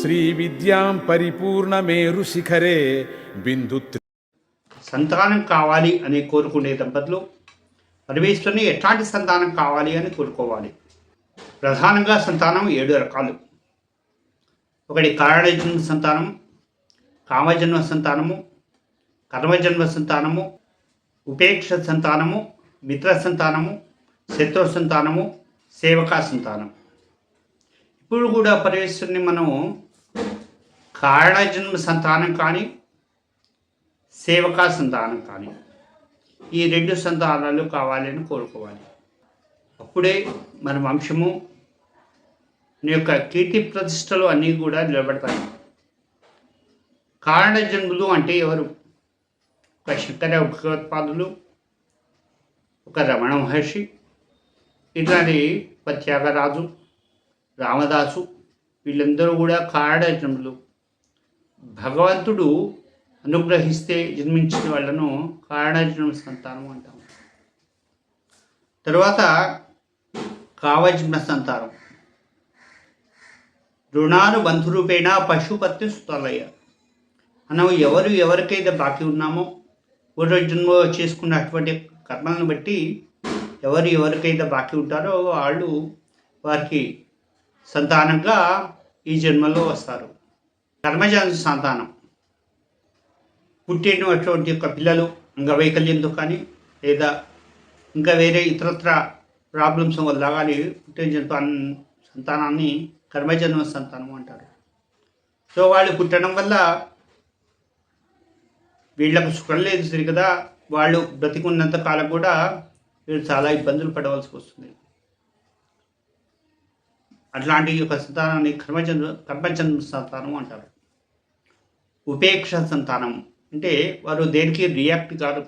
శ్రీ విద్యాం పరిపూర్ణమేరు శిఖరే బిందు సంతానం కావాలి అని కోరుకునే దంపతులు పరమేశ్వరుని ఎట్లాంటి సంతానం కావాలి అని కోరుకోవాలి. ప్రధానంగా సంతానం ఏడు రకాలు. ఒకటి కారణజన్మ సంతానం కామజన్మ సంతానము కర్మజన్మ సంతానము ఉపేక్ష సంతానము మిత్ర సంతానము శత్రు సంతానము సేవకా సంతానం. ఇప్పుడు కూడా పరమేశ్వరుని మనం కారణజన్మ సంతానం కానీ సేవకా సంతానం కానీ ఈ రెండు సంతానాలు కావాలని కోరుకోవాలి. అప్పుడే మన వంశము నీ యొక్క కీర్తి ప్రతిష్టలు అన్నీ కూడా నిలబడతాయి. కారణ జన్ములు అంటే ఎవరు? ఒక శంకర భగవత్పాదులు ఒక రమణ మహర్షి ఇట్లాంటి ఒక త్యాగరాజు రామదాసు వీళ్ళందరూ కూడా కారణ జన్ములు భగవంతుడు అనుగ్రహిస్తే జన్మించిన వాళ్ళను కారణజన్మ సంతానం అంటాం. తర్వాత కావజన్మ సంతానం. రుణాను బంధురూపేణ పశుపత్ని సుతాలయ్య మనం ఎవరు ఎవరికైతే బాకీ ఉన్నామో పూర్వజన్మ చేసుకున్నటువంటి కర్మలను బట్టి ఎవరు ఎవరికైతే బాకీ ఉంటారో వాళ్ళు వారికి సంతానంగా ఈ జన్మలో వస్తారు. కర్మజాతి సంతానం. పుట్టినటువంటి యొక్క పిల్లలు అంగవైకల్యంతో కానీ లేదా ఇంకా వేరే ఇతరత్ర ప్రాబ్లమ్స్ వల్ల కానీ పుట్టిన సంతానాన్ని కర్మజన్మ సంతానం అంటారు. సో వాళ్ళు పుట్టడం వల్ల వీళ్ళకు సుఖం లేదు సరి కదా వాళ్ళు బ్రతికున్నంత కాలం కూడా వీళ్ళు చాలా ఇబ్బందులు పడవలసి వస్తుంది. అట్లాంటి యొక్క సంతానాన్ని కర్మచంద్ర కర్మచంద్ర సంతానం అంటారు. ఉపేక్ష సంతానం అంటే వారు దేనికి రియాక్ట్ కాదు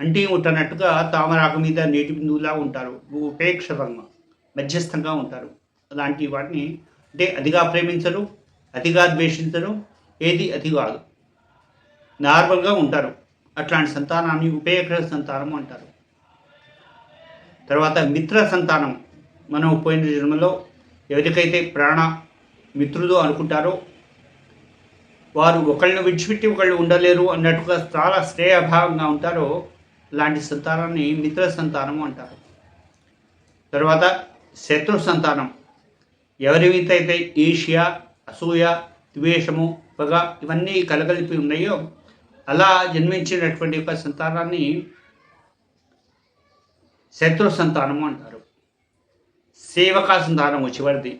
అంటే ఉంటున్నట్టుగా తామరాక మీద నీటి బిందువులా ఉంటారు. ఉపేక్షరంగా మధ్యస్థంగా ఉంటారు. అలాంటి వాటిని అంటే అతిగా ప్రేమించరు అతిగా ద్వేషించరు ఏది అతి కాదు. నార్మల్గా ఉంటారు. అట్లాంటి సంతానాన్ని ఉపేక్ష సంతానం అంటారు. తర్వాత మిత్ర సంతానం. మనం పోయిన జన్మలో ఎవరికైతే ప్రాణ మిత్రులు అనుకుంటారో వారు ఒకళ్ళని విడిచిపెట్టి ఒకళ్ళు ఉండలేరు అన్నట్టుగా చాలా శ్రేయభావంగా ఉంటారో లాంటి సంతానాన్ని మిత్ర సంతానం అంటారు. తర్వాత శత్రు సంతానం. ఎవరి మీద అయితే ఈర్ష్య అసూయ ద్వేషము పగ ఇవన్నీ కలగలిపి ఉన్నాయో అలా జన్మించినటువంటి యొక్క సంతానాన్ని శత్రు సంతానము అంటారు. సేవకా సంతానం చివరిది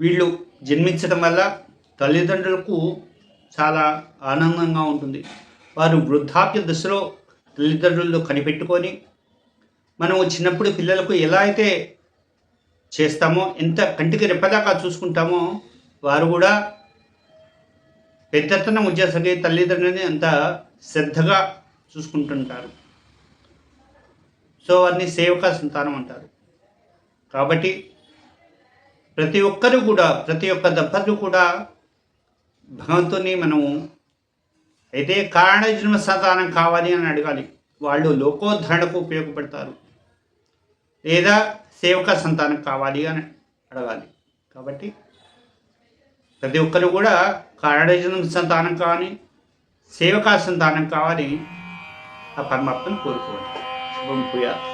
వీళ్ళు జన్మించడం వల్ల తల్లిదండ్రులకు చాలా ఆనందంగా ఉంటుంది. వారు వృద్ధాప్య దశలో తల్లిదండ్రులు కనిపెట్టుకొని మనం చిన్నప్పుడు పిల్లలకు ఎలా అయితే చేస్తామో ఎంత కంటికి రెప్పదాకా చూసుకుంటామో వారు కూడా పెద్దతనం వచ్చేసరికి తల్లిదండ్రులని అంత శ్రద్ధగా చూసుకుంటుంటారు. సో వారిని సేవక సంతానం అంటారు. కాబట్టి ప్రతి ఒక్కరు కూడా ప్రతి ఒక్క దంపతులు కూడా భగవంతుని మనము అయితే కారణ జన్మ సంతానం కావాలి అని అడగాలి. వాళ్ళు లోకోద్ధరణకు ఉపయోగపడతారు. లేదా సేవక సంతానం కావాలి అని అడగాలి. కాబట్టి ప్రతి ఒక్కరు కూడా కారణజన్మ సంతానం కావాలి సేవకా సంతానం కావాలి ఆ పరమాత్మను కోరుకోవాలి. Vamos cuidar.